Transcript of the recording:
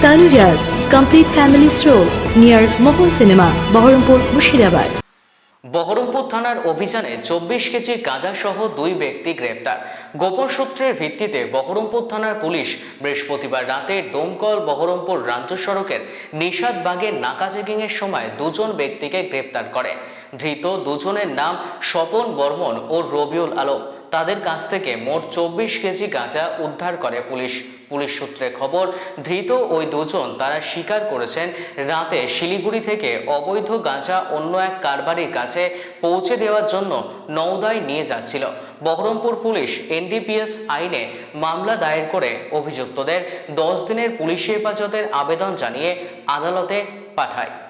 Tanujas Complete Family Stroll near Mohol Cinema, Baharampur, Mushirabad. Baharampur থানার অভিযানে চব্বিশ কেজি গাঁজা সহ দুই ব্যক্তি গ্রেপ্তার। গোপন সূত্রের ভিত্তিতে বহরমপুর থানার পুলিশ বৃহস্পতিবার রাতে ডোমকল বহরমপুর রাজ্য সড়কের নিষাদবাগের নাকা চেকিংয়ের সময় দুজন ব্যক্তিকে গ্রেপ্তার করে। ধৃত দুজনের নাম স্বপন বর্মন ও রবিউল আলম। তাদের কাছ থেকে মোট চব্বিশ কেজি গাঁজা উদ্ধার করে পুলিশ। পুলিশ সূত্রে খবর, ধৃত ওই দুজন তারা স্বীকার করেছেন রাতে শিলিগুড়ি থেকে অবৈধ গাঁজা অন্য এক কারবারির কাছে পৌঁছে দেওয়ার জন্য নওদায় নিয়ে যাচ্ছিল। বহরমপুর পুলিশ এনডিপিএস আইনে মামলা দায়ের করে অভিযুক্তদের দশ দিনের পুলিশ হেফাজতের আবেদন জানিয়ে আদালতে পাঠায়।